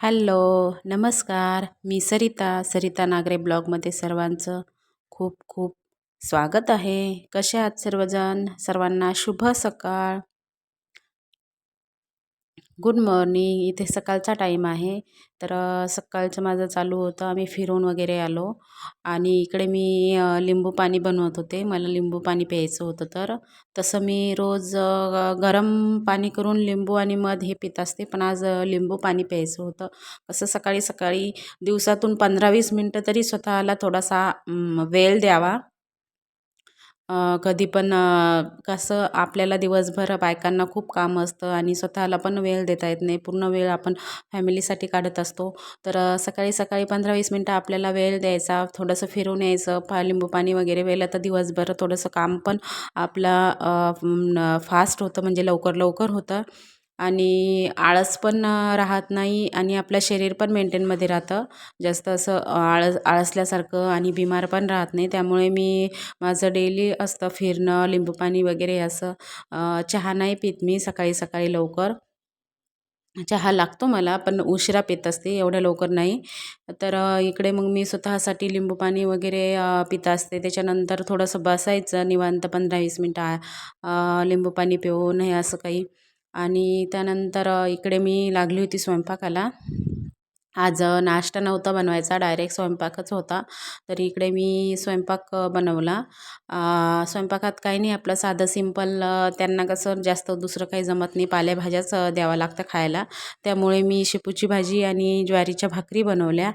Hello नमस्कार. मी सरिता सरिता नागरे ब्लॉगमध्ये सर्वांचं खूप खूप स्वागत आहे. कसे आहात सर्वजण? सर्वांना शुभ सकाळ. गुड मॉर्निंग इथे सकाळचा टाईम आहे. तर सकाळचं माझं चालू होतं. आम्ही फिरून वगैरे आलो आणि इकडे मी लिंबू पाणी बनवत होते. मला लिंबू पाणी प्यायचं होतं तर. तसं मी रोज गरम पाणी करून लिंबू आणि मध हे पित असते. पण आज लिंबू पाणी प्यायचं होतं. कसं सकाळी सकाळी दिवसातून पंधरा वीस मिनटं तरी स्वतःला थोडासा वेळ द्यावा. कधी पण कसं आपल्याला दिवसभर बायकांना खूप काम असतं आणि स्वतःला पण वेळ देता येत नाही. पूर्ण वेळ आपण फॅमिलीसाठी काढत असतो. तर सकाळी सकाळी पंधरा वीस मिनटं आपल्याला वेळ द्यायचा. थोडंसं फिरून यायचं पा लिंबू पाणी वगैरे वेळेला तर दिवसभर थोडंसं काम पण आपलं फास्ट होतं. म्हणजे लवकर लवकर होतं. आणि आळस पण राहत नाही आणि आपलं शरीर पण मेंटेनमध्ये राहतं. जास्त असं आळस आळसल्यासारखं आणि बिमार पण राहत नाही. त्यामुळे मी माझं डेली असतं फिरणं लिंबू पाणी वगैरे असं चहा नाही पित मी सकाळी सकाळी लवकर. चहा लागतो मला पण उशिरा पित असते एवढ्या लवकर नाही. तर इकडे मग मी स्वतःसाठी लिंबू पाणी वगैरे पित असते. त्याच्यानंतर थोडंसं बसायचं निवांत पंधरा वीस मिनटं लिंबू पाणी पिऊन हे असं काही. आणि त्यानंतर इकडे मी लागली होती स्वयंपाकाला. आज नाश्ता नव्हता बनवायचा डायरेक्ट स्वयंपाकच होता. तर इकडे मी स्वयंपाक बनवला. स्वयंपाकात काही नाही आपलं साधं सिंपल त्यांना कसं जास्त दुसरं काही जमत नाही पालेभाज्याच द्यावं लागतं खायला. त्यामुळे मी शेपूची भाजी आणि ज्वारीच्या भाकरी बनवल्या.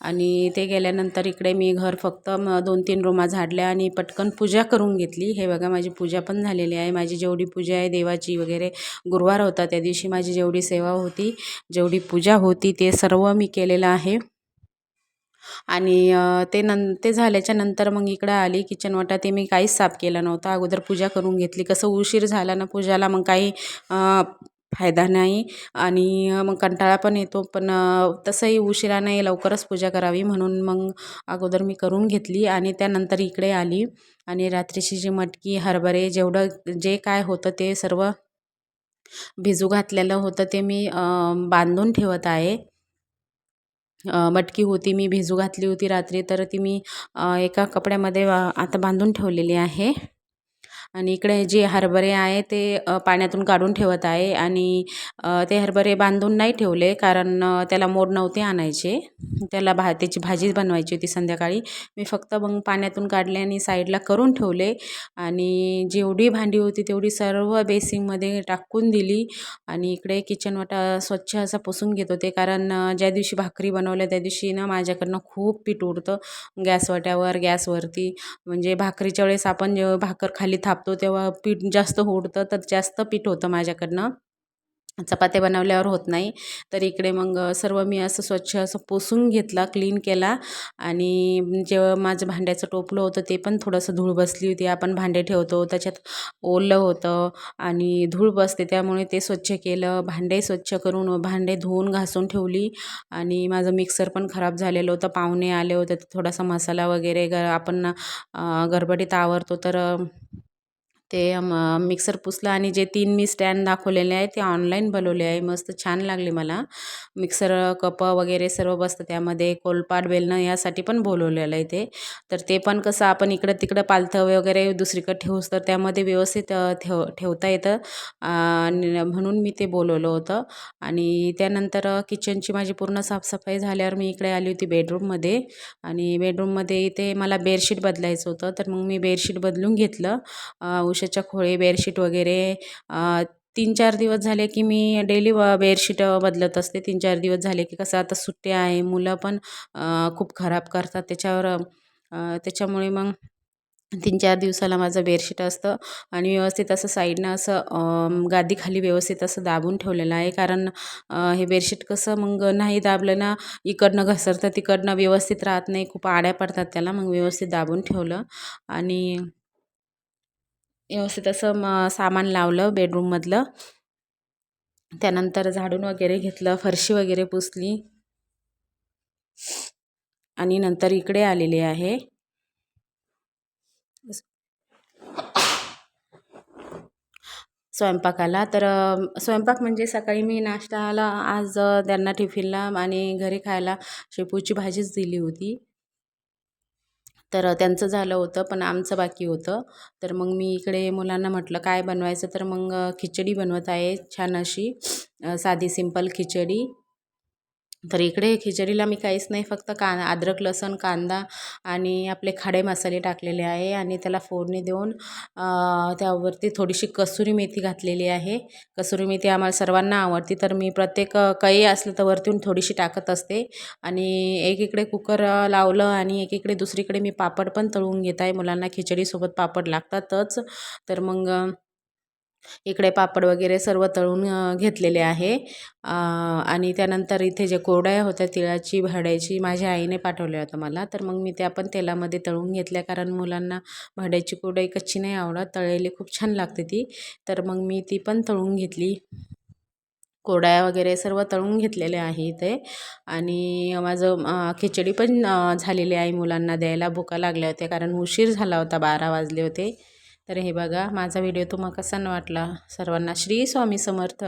आणि ते गेल्यानंतर इकडे मी घर फक्त म दोन तीन रूमा झाडल्या आणि पटकन पूजा करून घेतली. हे बघा माझी पूजा पण झालेली आहे. माझी जेवढी पूजा आहे देवाची वगैरे गुरुवार होता त्या दिवशी माझी जेवढी सेवा होती जेवढी पूजा होती ते सर्व मी केलेलं आहे. आणि ते नं ते झाल्याच्यानंतर मग इकडं आली. किचन वाटा ते मी काहीच साफ केलं नव्हतं. अगोदर पूजा करून घेतली. कसं उशीर झाला ना पूजाला मग काही फायदा नाही आणि मग कंटाळा पण येतो. पण तसंही उशिरा नाही लवकरच पूजा करावी म्हणून मग अगोदर मी करून घेतली आणि त्यानंतर इकडे आली. आणि रात्रीची जी मटकी हरभरे जेवढं जे काय होतं ते सर्व भिजू घातलेलं होतं ते मी बांधून ठेवत आहे. मटकी होती मी भिजू घातली होती रात्री तर ती मी एका कपड्यामध्ये आता बांधून ठेवलेली आहे. आणि इकडे जे हरभरे आहे ते पाण्यातून काढून ठेवत आहे आणि ते हरभरे बांधून नाही ठेवले कारण त्याला मोड नव्हते आणायचे. त्याला भा त्याची भाजीच बनवायची होती संध्याकाळी. मी फक्त मग पाण्यातून काढले आणि साईडला करून ठेवले आणि जेवढी भांडी होती तेवढी सर्व बेसिंगमध्ये टाकून दिली आणि इकडे किचन वाटा स्वच्छ असा पुसून घेत होते कारण ज्या दिवशी भाकरी बनवल्या त्या दिवशी ना माझ्याकडनं खूप पीठ उडतं. गॅस वाट्यावर गॅसवरती. म्हणजे भाकरीच्या वेळेस आपण जेव्हा भाकर खाली थाप कापतो तेव्हा पीठ जास्त उडतं तर जास्त पीठ होतं माझ्याकडनं. चपात्या बनवल्यावर होत नाही. तर इकडे मग सर्व मी असं स्वच्छ असं पुसून घेतला क्लीन केला. आणि जेव्हा माझं भांड्याचं टोपलं होतं ते पण थोडंसं धूळ बसली होती. आपण भांडे ठेवतो त्याच्यात ओलं होतं आणि धूळ बसते. त्यामुळे ते स्वच्छ केलं भांडे स्वच्छ करून भांडे धुवून घासून ठेवली. आणि माझं मिक्सर पण खराब झालेलं होतं पाहुणे आले होते थोडासा मसाला वगैरे ग आपण गरबडीत आवरतो तर ते म मिक्सर पुसलं आणि जे तीन मी स्टँड दाखवलेले आहे ते ऑनलाईन बनवले आहे. मस्त छान लागले मला. मिक्सर कपं वगैरे सर्व बसतं. त्यामध्ये कोलपाट बेलणं यासाठी पण बोलवलेलं आहे ते. तर ते पण कसं आपण इकडं तिकडं पालथं वगैरे दुसरीकडे ठेवूस तर त्यामध्ये व्यवस्थित ठेव ठेवता येतं. आणि म्हणून मी ते बोलवलं होतं. आणि त्यानंतर किचनची माझी पूर्ण साफसफाई झाल्यावर मी इकडे आली होती बेडरूममध्ये आणि बेडरूममध्ये इथे मला बेडशीट बदलायचं होतं. तर मग मी बेडशीट बदलून घेतलं. उषाच्या खोळी बेडशीट वगैरे तीन चार दिवस झाले की मी डेली व बेडशीट बदलत असते. तीन चार दिवस झाले की कसं आता सुट्ट्या आहे मुलं पण खूप खराब करतात. त्याच्यावर त्याच्यामुळे मग तीन चार दिवसाला माझं बेडशीट असतं आणि व्यवस्थित असं साईडनं असं गादीखाली व्यवस्थित असं दाबून ठेवलेलं आहे. कारण हे बेडशीट कसं मग नाही दाबलं ना इकडनं घसरतं तिकडनं व्यवस्थित राहत नाही. खूप आड्या पडतात त्याला. मग व्यवस्थित दाबून ठेवलं आणि व्यवस्थित असं म सामान लावलं बेडरूममधलं त्यानंतर झाडून वगैरे घेतलं फरशी वगैरे पुसली. आणि नंतर इकडे आलेले आहे. स्वयंपाकाला. तर स्वयंपाक म्हणजे सकाळी मी नाश्त्याला आज त्यांना टिफिनला आणि घरी खायला शेपूची भाजीच दिली होती. तर त्यांचं झालं होतं पण आमचं बाकी होतं. तर मग मी इकडे मुलांना म्हटलं काय बनवायचं? तर मग खिचडी बनवत आहे छान अशी. साधी सिंपल खिचडी. तर इकडे खिचडीला मी काहीच नाही फक्त का अद्रक लसूण कांदा आणि आपले खडे मसाले टाकलेले आहे आणि त्याला फोडणी देऊन त्यावरती थोडीशी कसुरी मेथी घातलेली आहे. कसुरी मेथी आम्हाला सर्वांना आवडते तर मी प्रत्येक अ, काही असलं तर वरतून थोडीशी टाकत असते. आणि एकीकडे कुकर लावलं आणि एकीकडे दुसरीकडे मी पापड पण तळून घेत आहे. मुलांना खिचडीसोबत पापड लागतातच. तर मग इकडे पापड वगैरे सर्व तळून घेतलेले आहे. आणि त्यानंतर इथे जे कोरड्या होत्या तिळाची भाड्याची माझ्या आईने पाठवल्या होत्या मला. तर मग मी त्या पण तेलामध्ये तळून घेतल्या कारण मुलांना भाड्याची कोरडाई कच्ची नाही आवडत तळलेली खूप छान लागते ती. तर मग मी ती पण तळून घेतली. कोरड्या वगैरे सर्व तळून घेतलेले आहे इथे. आणि माझं खिचडी पण झालेली आहे मुलांना द्यायला. भुका लागल्या होत्या कारण उशीर झाला होता बारा वाजले होते. तर हे बघा माझा व्हिडिओ तुम्हाला कसा वाटला? सर्वांना श्री स्वामी समर्थ.